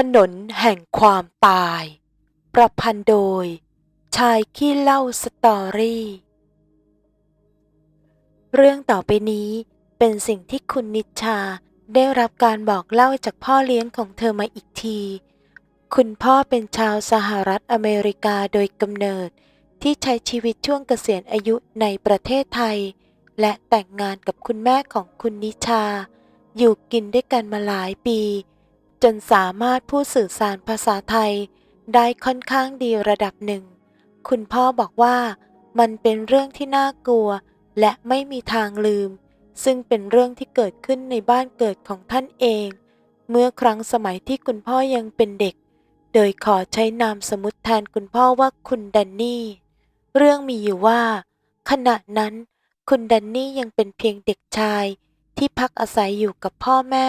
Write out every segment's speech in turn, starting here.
ถนนแห่งความตาย ประพันธ์โดย ชายขี้เล่าสตอรี่ เรื่องต่อไปนี้เป็นสิ่งที่คุณนิชชาได้รับการบอกเล่าจากพ่อเลี้ยงของเธอมาอีกที คุณพ่อเป็นชาวสหรัฐอเมริกาโดยกำเนิดที่ใช้ชีวิตช่วงเกษียณอายุในประเทศไทย และแต่งงานกับคุณแม่ของคุณนิชา อยู่กินด้วยกันมาหลายปี จนสามารถพูดสื่อสารภาษาไทย ได้ค่อนข้างดีระดับหนึ่ง คุณพ่อบอกว่ามันเป็นเรื่องที่น่ากลัว และไม่มีทางลืม ซึ่งเป็นเรื่องที่เกิดขึ้นในบ้านเกิดของท่านเอง เมื่อครั้งสมัยที่คุณพ่อยังเป็นเด็ก โดยขอใช้นามสมมติแทนคุณพ่อว่าคุณแดนนี่ เรื่องมีอยู่ว่า ขณะนั้น คุณแดนนี่ยังเป็นเพียงเด็กชายที่พักอาศัยอยู่กับพ่อแม่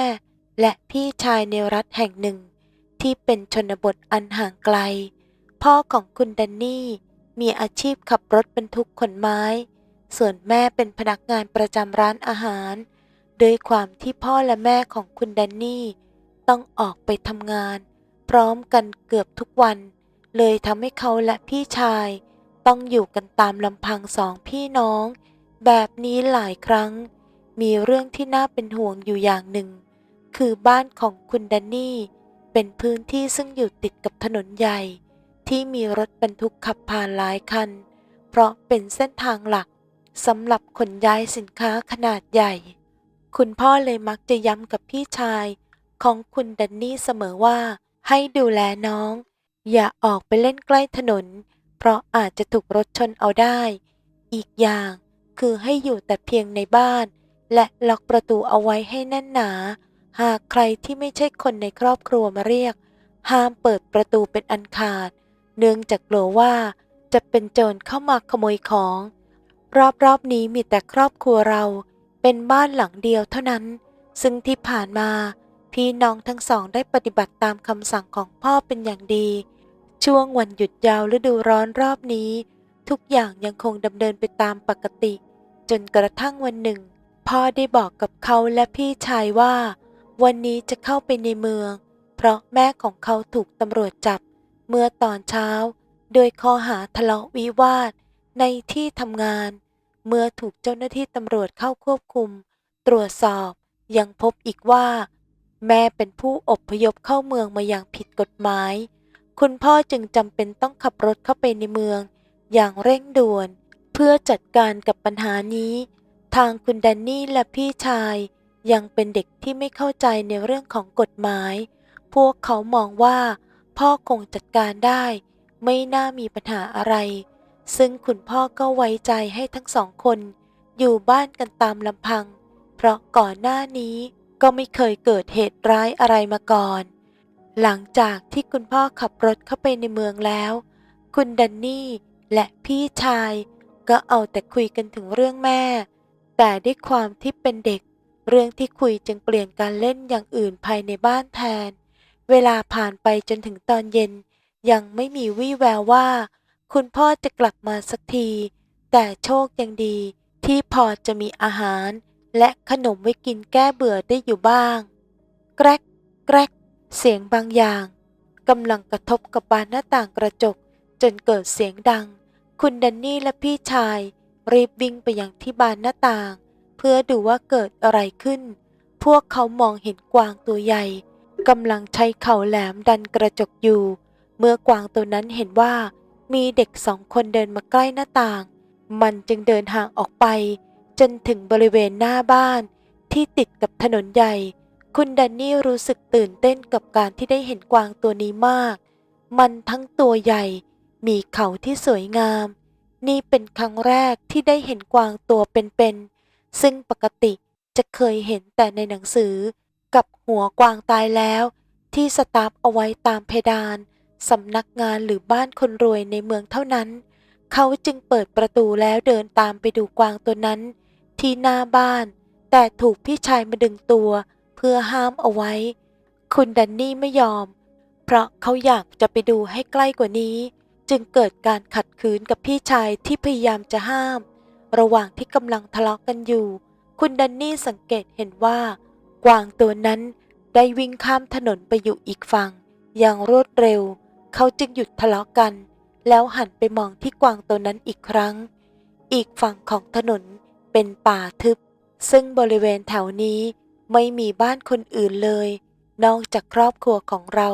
และพี่ชายในรัฐแห่งหนึ่ง ที่เป็นชนบทอันห่างไกล พ่อของคุณแดนนี่มีอาชีพขับรถบรรทุกขนไม้ ส่วนแม่เป็นพนักงานประจำร้านอาหาร โดยความที่พ่อและแม่ของคุณแดนนี่ ต้องออกไปทำงาน พร้อมกันเกือบทุกวัน เลยทำให้เขาและพี่ชาย ต้องอยู่กันตามลำพังสองพี่น้อง แบบนี้หลายครั้ง มีเรื่องที่น่าเป็นห่วงอยู่อย่างหนึ่ง คือบ้านของคุณแดนนี่ เป็นพื้นที่ซึ่งอยู่ติดกับถนนใหญ่ ที่มีรถบรรทุกขับผ่านหลายคัน เพราะเป็นเส้นทางหลักสำหรับขนย้ายสินค้าขนาดใหญ่ คุณพ่อเลยมักจะย้ำกับพี่ชายของคุณแดนนี่เสมอว่า ให้ดูแลน้อง อย่าออกไปเล่นใกล้ถนน เพราะอาจจะถูกรถชนเอาได้ อีกอย่างคือให้อยู่แต่เพียงในบ้าน และล็อกประตูเอาไว้ให้แน่นหนา หากใครที่ไม่ใช่คนในครอบครัวมาเรียก ห้ามเปิดประตูเป็นอันขาด เนื่องจากกลัวว่าจะเป็นโจรเข้ามาขโมยของ รอบๆนี้มีแต่ครอบครัวเราเป็นบ้านหลังเดียวเท่านั้น ซึ่งที่ผ่านมาพี่น้องทั้งสองได้ปฏิบัติตามคำสั่งของพ่อเป็นอย่างดี ช่วงวันหยุดยาวฤดูร้อนรอบนี้ ทุกอย่างยังคงดำเนินไปตามปกติ จนกระทั่งวันหนึ่ง พ่อได้บอกกับเขาและพี่ชายว่า วันนี้จะเข้าไปในเมือง เพราะแม่ของเขาถูกตำรวจจับ เมื่อตอนเช้า โดยข้อหาทะเลาะวิวาทในที่ทำงาน เมื่อถูกเจ้าหน้าที่ตำรวจเข้าควบคุม ตรวจสอบยังพบอีกว่า แม่เป็นผู้อพยพเข้าเมืองมาอย่างผิดกฎหมาย คุณพ่อจึงจำเป็นต้องขับรถเข้าไปในเมือง อย่างเร่งด่วน เพื่อจัดการกับปัญหานี้ ทางคุณแดนนี่และพี่ชาย ยังเป็นเด็กที่ไม่เข้าใจในเรื่องของกฎหมาย พวกเขามองว่า พ่อคงจัดการได้ ไม่น่ามีปัญหาอะไร ซึ่งคุณพ่อก็ไว้ใจให้ทั้งสองคน อยู่บ้านกันตามลำพัง เพราะก่อนหน้านี้ก็ไม่เคยเกิดเหตุร้ายอะไรมาก่อน หลังจากที่คุณพ่อขับรถเข้าไปในเมืองแล้ว คุณดันนี่และพี่ชาย ก็เอาแต่คุยกันถึงเรื่องแม่ แต่ด้วยความที่เป็นเด็ก เรื่องที่คุยจึงเปลี่ยนการเล่นอย่างอื่นภายในบ้านแทน เวลาผ่านไปจนถึงตอนเย็น ยังไม่มีวี่แววว่า คุณพ่อจะกลับมาสักที แต่โชคยังดีที่พอจะมีอาหาร และขนมไว้กินแก้เบื่อได้อยู่บ้าง แกรกแกรกเสียงบางอย่างกำลังกระทบกับบานหน้าต่างกระจก จนเกิดเสียงดัง คุณแดนนี่และพี่ชาย รีบวิ่งไปยังที่บานหน้าต่าง เพื่อดูว่าเกิดอะไรขึ้น พวกเขามองเห็นกวางตัวใหญ่กำลังใช้เข่าแหลมดันกระจกอยู่ เมื่อกวางตัวนั้นเห็นว่า มีเด็กสองคนเดินมาใกล้หน้าต่าง มันจึงเดินห่างออกไป จนถึงบริเวณหน้าบ้านที่ติดกับถนนใหญ่ คุณแดนนี่รู้สึกตื่นเต้นกับการที่ได้เห็นกวางตัวนี้มาก มันทั้งตัวใหญ่ มีเขาที่สวยงาม นี่เป็นครั้งแรกที่ได้เห็นกวางตัวเป็นๆ ซึ่งปกติจะเคยเห็นแต่ในหนังสือกับหัวกวางตายแล้ว ที่สตาร์ฟเอาไว้ตามเพดานสำนักงานหรือบ้านคนรวยในเมืองเท่านั้น เขาจึงเปิดประตูแล้วเดินตามไปดูกวางตัวนั้น ที่หน้าบ้าน แต่ถูกพี่ชายมาดึงตัว เพื่อห้ามเอาไว้ คุณแดันนี่ไม่ยอม เพราะเขาอยากจะไปดูให้ใกล้กว่านี้ จึงเกิดการขัดขืนกับพี่ชายที่พยายามจะห้าม ระหว่างที่กำลังทะเลาะกันอยู่ คุณแดันนี่สังเกตเห็นว่า กวางตัวนั้นได้วิ่งข้ามถนนไปอยู่อีกฝั่ง อย่างรวดเร็ว เขาจึงหยุดทะเลาะกัน แล้วหันไปมองที่กวางตัวนั้นอีกครั้ง อีกฝั่งของถนนเป็นป่าทึบ ซึ่งบริเวณแถวนี้ไม่มีบ้านคนอื่นเลย นอกจากครอบครัวของเรา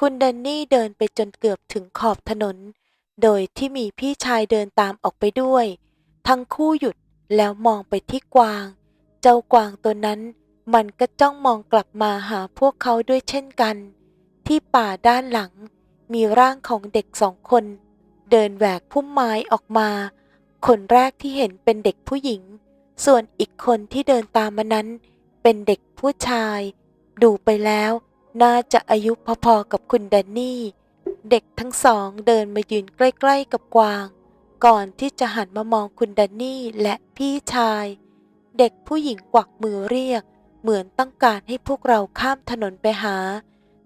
คุณแดนนี่เดินไปจนเกือบถึงขอบถนน โดยที่มีพี่ชายเดินตามออกไปด้วย ทั้งคู่หยุดแล้วมองไปที่กวาง เจ้ากวางตัวนั้น มันก็จ้องมองกลับมาหาพวกเขาด้วยเช่นกัน ที่ป่าด้านหลัง มีร่างของเด็กสองคน เดินแหวกพุ่มไม้ออกมา คนแรกที่เห็นเป็นเด็กผู้หญิง ส่วนอีกคนที่เดินตามมานั้น เป็นเด็กผู้ชาย ดูไปแล้ว น่าจะอายุพอๆกับคุณแดนนี่ เด็กทั้งสองเดินมายืนใกล้ ๆ กับกวาง ก่อนที่จะหันมามองคุณแดนนี่และพี่ชาย เด็กผู้หญิงกวักมือเรียก เหมือนต้องการให้พวกเราข้ามถนนไปหา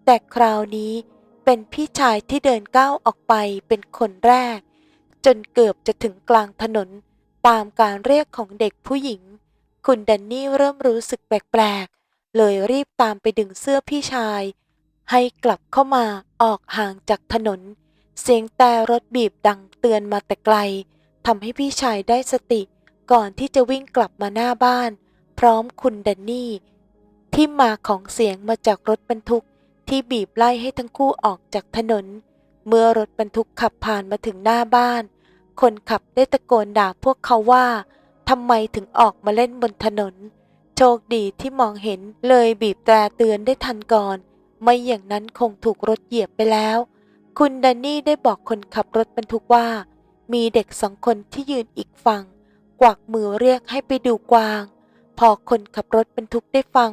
แต่คราวนี้เป็นพี่ชายที่เดินก้าวออกไปเป็นคนแรก จนเกือบจะถึงกลางถนน ตามการเรียกของเด็กผู้หญิง คุณแดนนี่เริ่มรู้สึกแปลกๆ เลยรีบตามไปดึงเสื้อพี่ชาย ให้กลับเข้ามาออกห่างจากถนน เสียงแต่รถบีบดังเตือนมาแต่ไกลทำให้พี่ชายได้สติก่อนที่จะวิ่งกลับมาหน้าบ้าน พร้อมคุณแดนนี่ ที่มาของเสียงมาจากรถบรรทุกที่บีบไล่ให้ทั้งคู่ออกจากถนน เมื่อรถบรรทุกขับผ่านมาถึงหน้าบ้าน คนขับได้ตะโกนด่าพวกเขาว่าทำไมถึงออกมาเล่นบนถนน โชคดีที่มองเห็นเลยบีบแตรเตือนได้ทันก่อน ไม่อย่างนั้นคงถูกรถเหยียบไปแล้ว คุณแดนนี่ได้บอกคนขับรถบรรทุกว่า มีเด็กสองคนที่ยืนอีกฝั่ง กวักมือเรียกให้ไปดูกวาง พอคนขับรถบรรทุกได้ฟัง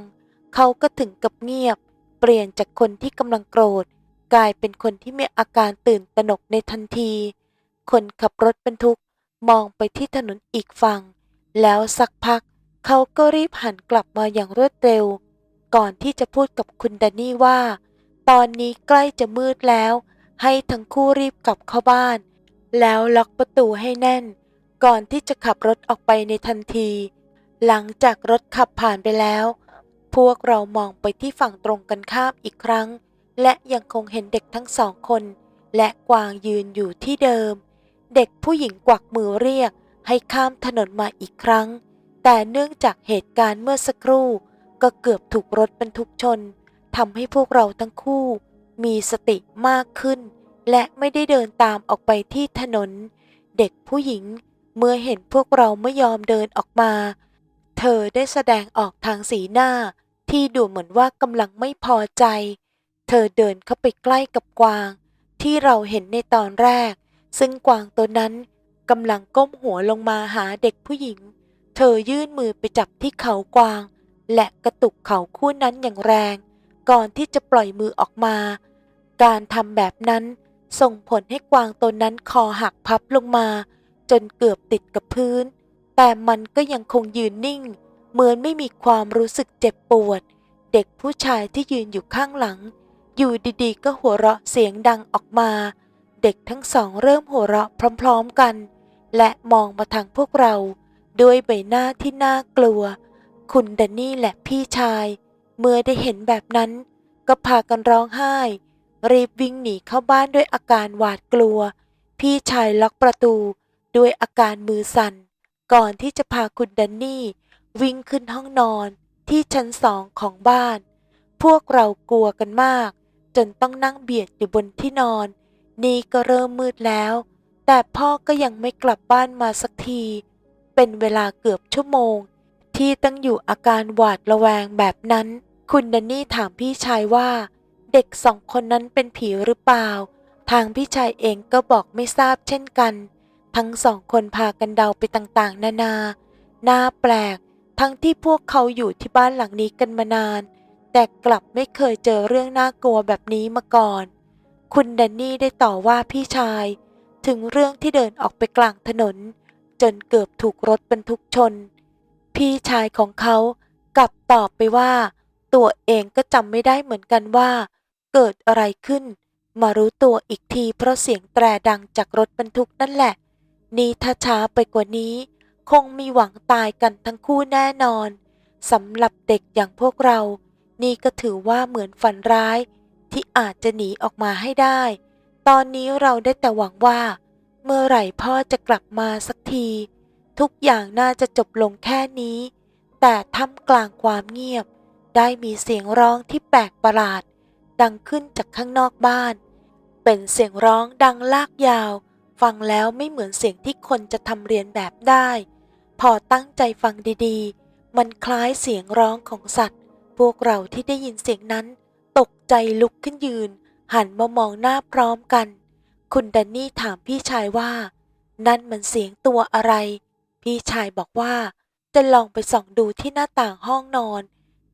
เขาก็ถึงกับเงียบ เปลี่ยนจากคนที่กำลังโกรธ กลายเป็นคนที่มีอาการตื่นตระหนกในทันที คนขับรถบรรทุกมองไปที่ถนนอีกฝั่ง แล้วสักพัก เขาก็รีบหันกลับมาอย่างรวดเร็ว ก่อนที่จะพูดกับคุณแดนนี่ว่า ตอนนี้ใกล้จะมืดแล้ว ให้ทั้งคู่รีบกลับเข้าบ้าน แล้วล็อกประตูให้แน่น ก่อนที่จะขับรถออกไปในทันที หลังจากรถขับผ่านไปแล้ว พวกเรามองไปที่ฝั่งตรงกันข้ามอีกครั้ง และยังคงเห็นเด็กทั้งสองคน และกวางยืนอยู่ที่เดิม เด็กผู้หญิงกวักมือเรียกให้ข้ามถนนมาอีกครั้ง แต่เนื่องจากเหตุการณ์เมื่อสักครู่ ก็เกือบถูกรถบรรทุกชนทำให้พวกเราทั้งคู่ มีสติมากขึ้น และไม่ได้เดินตามออกไปที่ถนน เด็กผู้หญิงเมื่อเห็นพวกเราไม่ยอมเดินออกมา เธอได้แสดงออกทางสีหน้า ที่ดูเหมือนว่ากำลังไม่พอใจ เธอเดินเข้าไปใกล้กับกวาง ที่เราเห็นในตอนแรก ซึ่งกวางตัวนั้นกำลังก้มหัวลงมาหาเด็กผู้หญิง เธอยื่นมือไปจับที่เขากวาง และกระตุกเขาคู่นั้นอย่างแรง ก่อนที่จะปล่อยมือออกมา การทำแบบนั้นส่งผลให้กวางตัวนั้นคอหักพับลงมา จนเกือบติดกับพื้น แต่มันก็ยังคงยืนนิ่ง เหมือนไม่มีความรู้สึกเจ็บปวด เด็กผู้ชายที่ยืนอยู่ข้างหลัง อยู่ดีๆ ก็หัวเราะเสียงดังออกมา เด็กทั้งสองเริ่มหัวเราะพร้อมๆกัน และมองมาทางพวกเรา ด้วยใบหน้าที่น่ากลัว คุณแดนนี่และพี่ชาย เมื่อได้เห็นแบบนั้น ก็พากันร้องไห้ รีบวิ่งหนีเข้าบ้านด้วยอาการหวาดกลัว พี่ชายล็อกประตูด้วยอาการมือสั่น ก่อนที่จะพาคุณแดนนี่ วิ่งขึ้นห้องนอนที่ชั้นสองของบ้าน พวกเรากลัวกันมาก จนต้องนั่งเบียดอยู่บนที่นอน นี่ก็เริ่มมืดแล้ว แต่พ่อก็ยังไม่กลับบ้านมาสักที เป็นเวลาเกือบชั่วโมง ที่ต้องอยู่อาการหวาดระแวงแบบนั้น คุณแดนนี่ถามพี่ชายว่า เด็กสองคนนั้นเป็นผีหรือเปล่า ทางพี่ชายเองก็บอกไม่ทราบเช่นกัน ทั้งสองคนพากันเดาไปต่างๆ นานาน่าแปลก ทั้งที่พวกเขาอยู่ที่บ้านหลังนี้กันมานาน แต่กลับไม่เคยเจอเรื่องน่ากลัวแบบนี้มาก่อน คุณแดนนี่ได้ต่อว่าพี่ชาย ถึงเรื่องที่เดินออกไปกลางถนน จนเกือบถูกรถบรรทุกชน พี่ชายของเขากลับตอบไปว่า ตัวเองก็จำไม่ได้เหมือนกันว่า เกิดอะไรขึ้น มารู้ตัวอีกทีเพราะเสียงแตรดังจากรถบรรทุกนั่นแหละ นี่ถ้าช้าไปกว่านี้ คงมีหวังตายกันทั้งคู่แน่นอนสำหรับเด็กอย่างพวกเรา นี่ก็ถือว่าเหมือนฝันร้ายที่อาจจะหนีออกมาให้ได้ ตอนนี้เราได้แต่หวังว่า เมื่อไหร่พ่อจะกลับมาสักที ทุกอย่างน่าจะจบลงแค่นี้ แต่ท่ามกลางความเงียบ ได้มีเสียงร้องที่แปลกประหลาด ดังขึ้นจากข้างนอกบ้าน เป็นเสียงร้องดังลากยาว ฟังแล้วไม่เหมือนเสียงที่คนจะทำเรียนแบบได้ พอตั้งใจฟังดีๆ มันคล้ายเสียงร้องของสัตว์ พวกเราที่ได้ยินเสียงนั้น ตกใจลุกขึ้นยืน หันมามองหน้าพร้อมกัน คุณแดนนี่ถามพี่ชายว่า นั่นมันเสียงตัวอะไร พี่ชายบอกว่า จะลองไปส่องดูที่หน้าต่างห้องนอน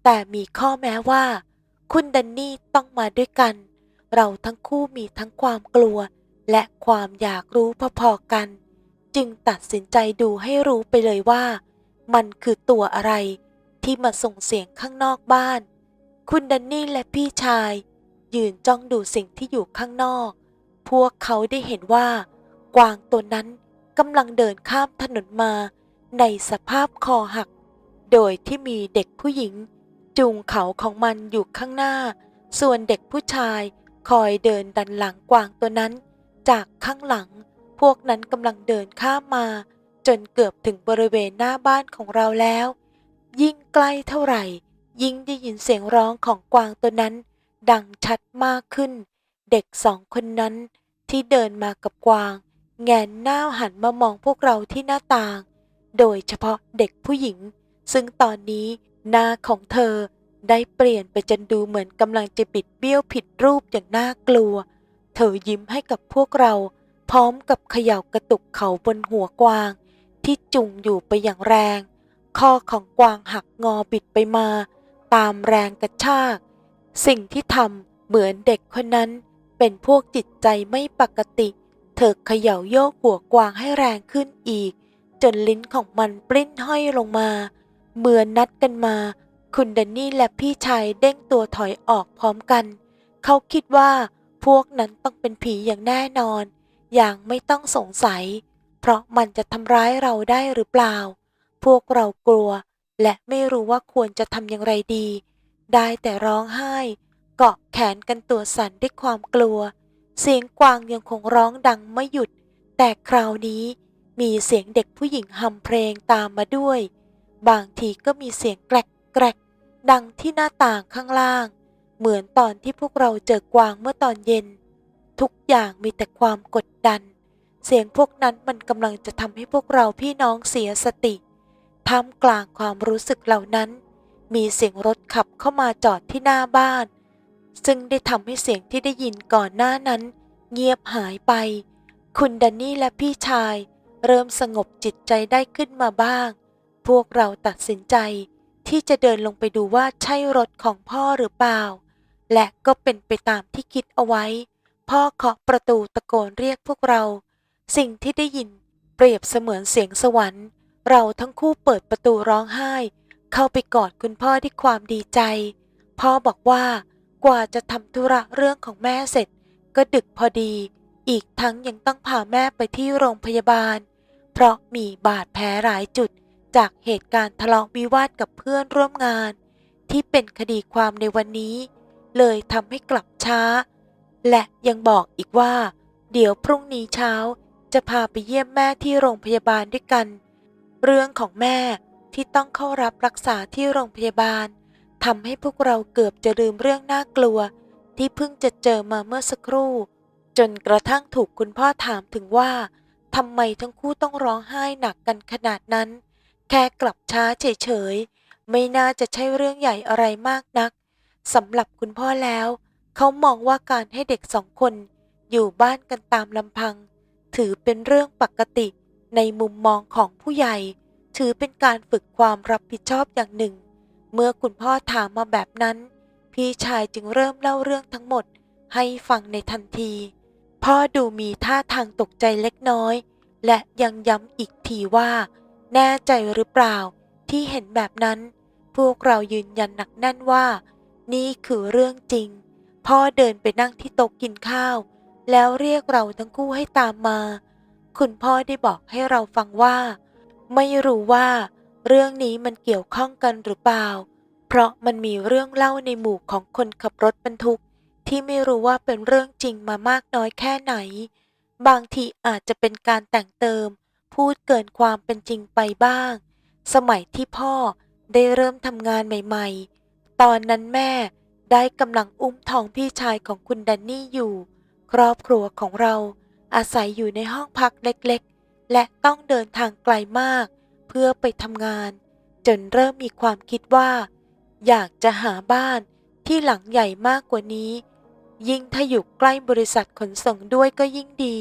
แต่มีข้อแม้ว่า คุณแดนนี่ต้องมาด้วยกัน เราทั้งคู่มีทั้งความกลัว และความอยากรู้พอๆกัน จึงตัดสินใจดูให้รู้ไปเลยว่า มันคือตัวอะไร ที่มาส่งเสียงข้างนอกบ้าน คุณแดันนี่และพี่ชาย ยืนจ้องดูสิ่งที่อยู่ข้างนอก พวกเขาได้เห็นว่า กวางตัวนั้นกำลังเดินข้ามถนนมา ในสภาพคอหัก โดยที่มีเด็กผู้หญิง จูงเขาของมันอยู่ข้างหน้า ส่วนเด็กผู้ชายคอยเดินดันหลังกวางตัวนั้น จากข้างหลัง พวกนั้นกำลังเดินข้ามมา จนเกือบถึงบริเวณหน้าบ้านของเราแล้ว ยิ่งใกล้เท่าไหร่ ยิ่งได้ยินเสียงร้องของกวางตัวนั้น ดังชัดมากขึ้น เด็กสองคนนั้นที่เดินมากับกวาง แงนหน้าหันมามองพวกเราที่หน้าต่าง โดยเฉพาะเด็กผู้หญิง ซึ่งตอนนี้ หน้าของเธอได้เปลี่ยนไปจนดูเหมือนกำลังจะบิดเบี้ยวผิดรูปอย่างน่ากลัว เธอยิ้มให้กับพวกเรา พร้อมกับเขย่ากระตุกเขาบนหัวกวาง ที่จุงอยู่ไปอย่างแรงคอของกวางหักงอบิดไปมา ตามแรงกระชาก สิ่งที่ทำเหมือนเด็กคนนั้น เป็นพวกจิตใจไม่ปกติ เธอเขย่าโยกหัวกวางให้แรงขึ้นอีก จนลิ้นของมันปลิ้นห้อยลงมา เหมือนนัดกันมา คุณแดนนี่และพี่ชายเด้งตัวถอยออกพร้อมกัน เขาคิดว่าพวกนั้นต้องเป็นผีอย่างแน่นอน อย่างไม่ต้องสงสัย เพราะมันจะทำร้ายเราได้หรือเปล่า พวกเรากลัว และไม่รู้ว่าควรจะทำอย่างไรดี ได้แต่ร้องไห้ เกาะแขนกันตัวสั่นด้วยความกลัว เสียงกวางยังคงร้องดังไม่หยุด แต่คราวนี้มีเสียงเด็กผู้หญิงฮัมเพลงตามมาด้วย บางทีก็มีเสียงแกรกแกรกดังที่หน้าต่างข้างล่าง เหมือนตอนที่พวกเราเจอกวางเมื่อตอนเย็น ทุกอย่างมีแต่ความกดดัน เสียงพวกนั้นมันกำลังจะทำให้พวกเราพี่น้องเสียสติท่ามกลางความรู้สึกเหล่านั้น มีเสียงรถขับเข้ามาจอดที่หน้าบ้าน ซึ่งได้ทำให้เสียงที่ได้ยินก่อนหน้านั้น เงียบหายไป คุณแดนนี่และพี่ชาย เริ่มสงบจิตใจได้ขึ้นมาบ้าง พวกเราตัดสินใจที่จะเดินลงไปดูว่าใช่รถของพ่อหรือเปล่า และก็เป็นไปตามที่คิดเอาไว้ พ่อเคาะประตูตะโกนเรียกพวกเรา สิ่งที่ได้ยินเปรียบเสมือนเสียงสวรรค์ เราทั้งคู่เปิดประตูร้องไห้ เข้าไปกอดคุณพ่อด้วยความดีใจ พ่อบอกว่ากว่าจะทำธุระเรื่องของแม่เสร็จ ก็ดึกพอดี อีกทั้งยังต้องพาแม่ไปที่โรงพยาบาล เพราะมีบาดแผลหลายจุด จากเหตุการณ์ทะเลาะวิวาทกับเพื่อนร่วมงาน ที่เป็นคดีความในวันนี้ เลยทำให้กลับช้า และยังบอกอีกว่า เดี๋ยวพรุ่งนี้เช้าจะพาไปเยี่ยมแม่ที่โรงพยาบาลด้วยกัน เรื่องของแม่ที่ต้องเข้ารับรักษาที่โรงพยาบาลทำให้พวกเราเกือบจะลืมเรื่องน่ากลัว ที่เพิ่งจะเจอมาเมื่อสักครู่ จนกระทั่งถูกคุณพ่อถามถึงว่าทำไมทั้งคู่ต้องร้องไห้หนักกันขนาดนั้น แค่กลับช้าเฉยๆ ไม่น่าจะใช่เรื่องใหญ่อะไรมากนักสำหรับคุณพ่อแล้ว เขามองว่าการให้เด็กสองคนอยู่บ้านกันตามลำพัง ถือเป็นเรื่องปกติในมุมมองของผู้ใหญ่ ถือเป็นการฝึกความรับผิดชอบอย่างหนึ่ง เมื่อคุณพ่อถามมาแบบนั้น พี่ชายจึงเริ่มเล่าเรื่องทั้งหมดให้ฟังในทันที พ่อดูมีท่าทางตกใจเล็กน้อย และยังย้ำอีกทีว่า แน่ใจหรือเปล่าที่เห็นแบบนั้น พวกเรายืนยันหนักแน่นว่า นี่คือเรื่องจริง พ่อเดินไปนั่งที่โต๊ะกินข้าว แล้วเรียกเราทั้งคู่ให้ตามมา คุณพ่อได้บอกให้เราฟังว่า ไม่รู้ว่า เรื่องนี้มันเกี่ยวข้องกันหรือเปล่า เพราะมันมีเรื่องเล่าในหมู่ของคนขับรถบรรทุก ที่ไม่รู้ว่าเป็นเรื่องจริงมามากน้อยแค่ไหน บางทีอาจจะเป็นการแต่งเติม พูดเกินความเป็นจริงไปบ้าง สมัยที่พ่อได้เริ่มทำงานใหม่ๆ ตอนนั้นแม่ได้กำลังอุ้มท้องพี่ชายของคุณแดนนี่อยู่ ครอบครัวของเราอาศัยอยู่ในห้องพักเล็กๆ และต้องเดินทางไกลมาก เพื่อไปทำงาน จนเริ่มมีความคิดว่า อยากจะหาบ้านที่หลังใหญ่มากกว่านี้ ยิ่งถ้าอยู่ใกล้บริษัทขนส่งด้วยก็ยิ่งดี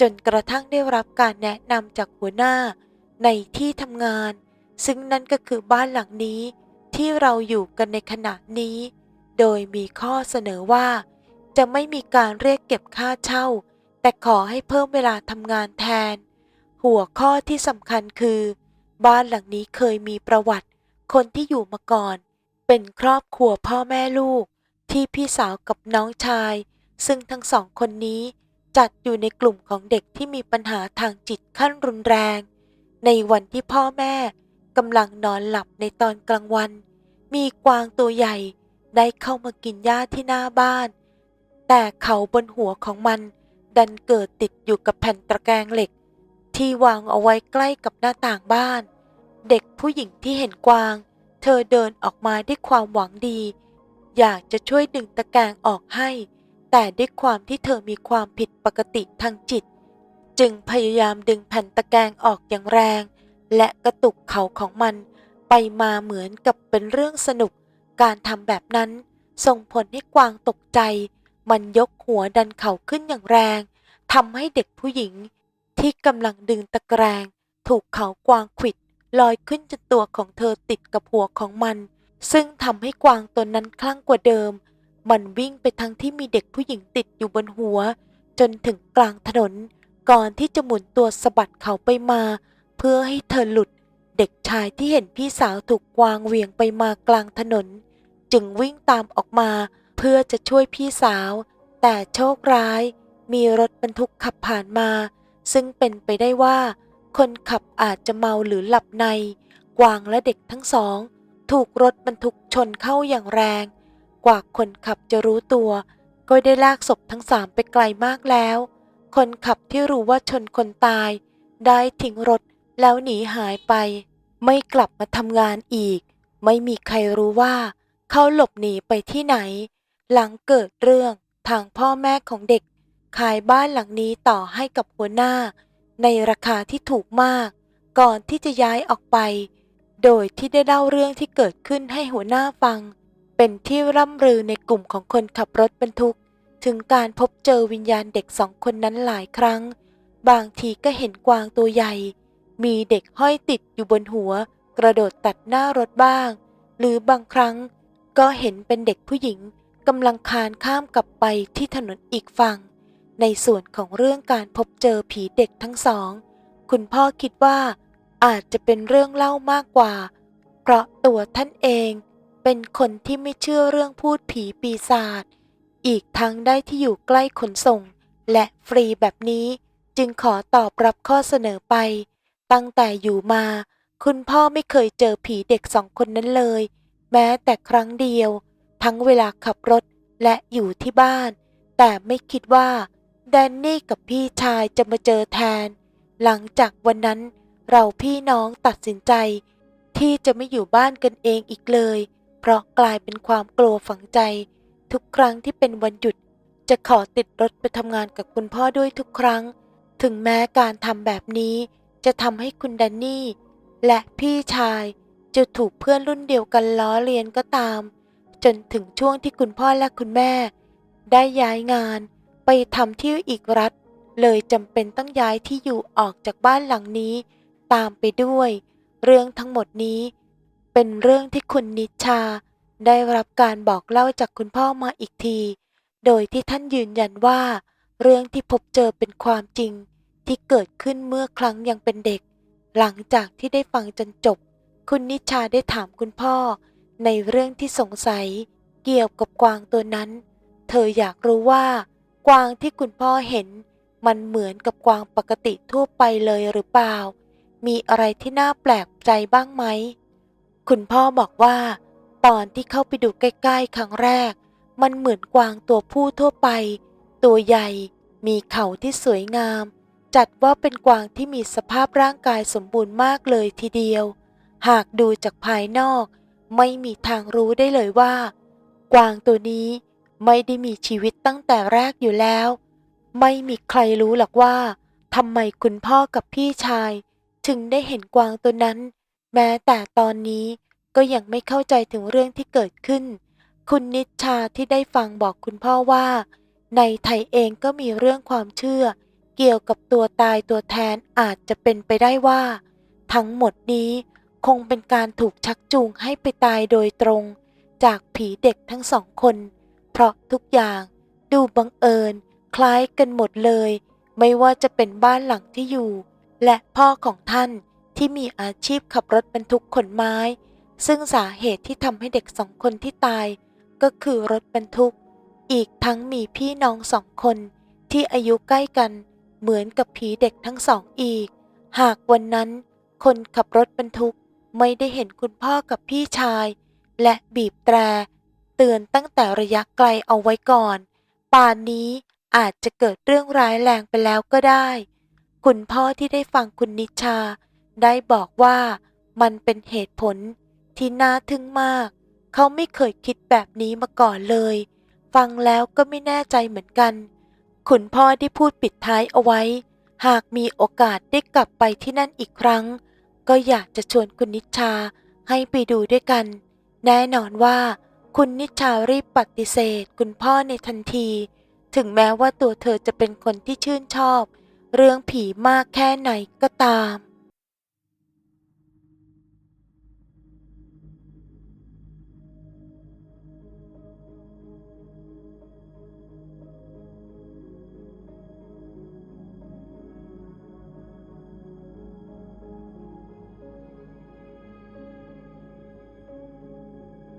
จนกระทั่งได้รับการแนะนำจากหัวหน้าในที่ทำงาน ซึ่งนั่นก็คือบ้านหลังนี้ที่เราอยู่กันในขณะนี้ โดยมีข้อเสนอว่า จะไม่มีการเรียกเก็บค่าเช่า แต่ขอให้เพิ่มเวลาทำงานแทน หัวข้อที่สำคัญคือ บ้านหลังนี้เคยมีประวัติ คนที่อยู่มาก่อน เป็นครอบครัวพ่อแม่ลูก ที่พี่สาวกับน้องชาย ซึ่งทั้งสองคนนี้ จัดอยู่ในกลุ่มของเด็กที่มีปัญหาทางจิตขั้นรุนแรง ในวันที่พ่อแม่กำลังนอนหลับในตอนกลางวัน มีกวางตัวใหญ่ได้เข้ามากินหญ้าที่หน้าบ้าน แต่เขาบนหัวของมันดันเกิดติดอยู่กับแผ่นตะแกรงเหล็ก ที่วางเอาไว้ใกล้กับหน้าต่างบ้าน เด็กผู้หญิงที่เห็นกวาง เธอเดินออกมาด้วยความหวังดี อยากจะช่วยดึงตะแกรงออกให้ แต่ด้วยความที่เธอมีความผิดปกติทางจิต จึงพยายามดึงแผ่นตะแกรงออกอย่างแรง และกระตุกเขาของมัน ไปมาเหมือนกับเป็นเรื่องสนุก การทำแบบนั้น ส่งผลให้กวางตกใจ มันยกหัวดันเข่าขึ้นอย่างแรงทำให้เด็กผู้หญิง ที่กำลังดึงตะแกรงถูกเขากวางขวิดลอยขึ้นจนตัวของเธอติดกับหัวของมัน ซึ่งทำให้กวางตัวนั้นคลั่งกว่าเดิม มันวิ่งไปทั้งที่มีเด็กผู้หญิงติดอยู่บนหัว จนถึงกลางถนน ก่อนที่จะหมุนตัวสะบัดเขาไปมา เพื่อให้เธอหลุด เด็กชายที่เห็นพี่สาวถูกกวางเวียงไปมากลางถนน จึงวิ่งตามออกมา เพื่อจะช่วยพี่สาว แต่โชคร้าย มีรถบรรทุกขับผ่านมา ซึ่งเป็นไปได้ว่า คนขับอาจจะเมาหรือหลับใน กวางและเด็กทั้งสอง ถูกรถบรรทุกชนเข้าอย่างแรง กว่าคนขับจะรู้ตัว ก็ได้ลากศพทั้งสามไปไกลมากแล้ว คนขับที่รู้ว่าชนคนตาย ได้ทิ้งรถแล้วหนีหายไป ไม่กลับมาทำงานอีก ไม่มีใครรู้ว่า เขาหลบหนีไปที่ไหน หลังเกิดเรื่องทางพ่อแม่ของเด็ก ขายบ้านหลังนี้ต่อให้กับหัวหน้า ในราคาที่ถูกมาก ก่อนที่จะย้ายออกไป โดยที่ได้เล่าเรื่องที่เกิดขึ้นให้หัวหน้าฟัง เป็นที่ร่ำรือในกลุ่มของคนขับรถบรรทุก ถึงการพบเจอวิญญาณเด็กสองคนนั้นหลายครั้ง บางทีก็เห็นกวางตัวใหญ่ มีเด็กห้อยติดอยู่บนหัว กระโดดตัดหน้ารถบ้าง หรือบางครั้งก็เห็นเป็นเด็กผู้หญิงกำลังคานข้ามกลับไปที่ถนนอีกฝั่ง ในส่วนของเรื่องการพบเจอผีเด็กทั้งสอง คุณพ่อคิดว่าอาจจะเป็นเรื่องเล่ามากกว่า เพราะตัวท่านเอง เป็นคนที่ไม่เชื่อเรื่องพูดผีปีศาจ อีกทั้งได้ที่อยู่ใกล้ขนส่ง และฟรีแบบนี้จึงขอตอบรับข้อเสนอไป ตั้งแต่อยู่มา คุณพ่อไม่เคยเจอผีเด็กสองคนนั้นเลย แม้แต่ครั้งเดียว ทั้งเวลาขับรถและอยู่ที่บ้าน แต่ไม่คิดว่าแดนนี่กับพี่ชายจะมาเจอแทน หลังจากวันนั้นเราพี่น้องตัดสินใจ ที่จะไม่อยู่บ้านกันเองอีกเลย เพราะกลายเป็นความกลัวฝังใจ ทุกครั้งที่เป็นวันหยุด จะขอติดรถไปทำงานกับคุณพ่อด้วยทุกครั้ง ถึงแม้การทำแบบนี้ จะทำให้คุณแดนนี่ และพี่ชาย จะถูกเพื่อนรุ่นเดียวกันล้อเลียนก็ตาม จนถึงช่วงที่คุณพ่อและคุณแม่ ได้ย้ายงานไปทำที่อีกรัฐ เลยจำเป็นต้องย้ายที่อยู่ออกจากบ้านหลังนี้ ตามไปด้วย เรื่องทั้งหมดนี้ เป็นเรื่องที่คุณนิชาได้รับการบอกเล่าจากคุณพ่อมาอีกที โดยที่ท่านยืนยันว่า เรื่องที่พบเจอเป็นความจริง ที่เกิดขึ้นเมื่อครั้งยังเป็นเด็ก หลังจากที่ได้ฟังจนจบ คุณนิชาได้ถามคุณพ่อ ในเรื่องที่สงสัย เกี่ยวกับกวางตัวนั้น เธออยากรู้ว่า กวางที่คุณพ่อเห็น มันเหมือนกับกวางปกติทั่วไปเลยหรือเปล่า มีอะไรที่น่าแปลกใจบ้างไหม คุณพ่อบอกว่า ตอนที่เข้าไปดูใกล้ๆ ครั้งแรก มันเหมือนกวางตัวผู้ทั่วไป ตัวใหญ่ มีเขาที่สวยงาม จัดว่าเป็นกวางที่มีสภาพร่างกายสมบูรณ์มากเลยทีเดียว หากดูจากภายนอก ไม่มีทางรู้ได้เลยว่า กวางตัวนี้ไม่ได้มีชีวิตตั้งแต่แรกอยู่แล้ว ไม่มีใครรู้หรอกว่าทำไมคุณพ่อกับพี่ชาย ถึงได้เห็นกวางตัวนั้น แม้แต่ตอนนี้ก็ยังไม่เข้าใจถึงเรื่องที่เกิดขึ้น คุณนิชชาที่ได้ฟังบอกคุณพ่อว่า ในไทยเองก็มีเรื่องความเชื่อ เกี่ยวกับตัวตายตัวแทนอาจจะเป็นไปได้ว่า ทั้งหมดนี้คงเป็นการถูกชักจูงให้ไปตายโดยตรง จากผีเด็กทั้งสองคน เพราะทุกอย่างดูบังเอิญ คล้ายกันหมดเลย ไม่ว่าจะเป็นบ้านหลังที่อยู่ และพ่อของท่าน ที่มีอาชีพขับรถบรรทุกขนไม้ ซึ่งสาเหตุที่ทำให้เด็กสองคนที่ตาย ก็คือรถบรรทุก อีกทั้งมีพี่น้องสองคนที่อายุใกล้กัน เหมือนกับผีเด็กทั้งสองอีก หากวันนั้น คนขับรถบรรทุกไม่ได้เห็นคุณพ่อกับพี่ชาย และบีบแตร เตือนตั้งแต่ระยะไกลเอาไว้ก่อน ป่านนี้อาจจะเกิดเรื่องร้ายแรงไปแล้วก็ได้ คุณพ่อที่ได้ฟังคุณนิชา ได้บอกว่ามันเป็นเหตุผลที่น่าทึ่งมาก เขาไม่เคยคิดแบบนี้มาก่อนเลย ฟังแล้วก็ไม่แน่ใจเหมือนกัน คุณพ่อได้พูดปิดท้ายเอาไว้ หากมีโอกาสได้กลับไปที่นั่นอีกครั้ง ก็อยากจะชวนคุณนิชาให้ไปดูด้วยกัน แน่นอนว่าคุณนิชารีบปฏิเสธ คุณพ่อในทันที ถึงแม้ว่าตัวเธอจะเป็นคนที่ชื่นชอบ เรื่องผีมากแค่ไหนก็ตาม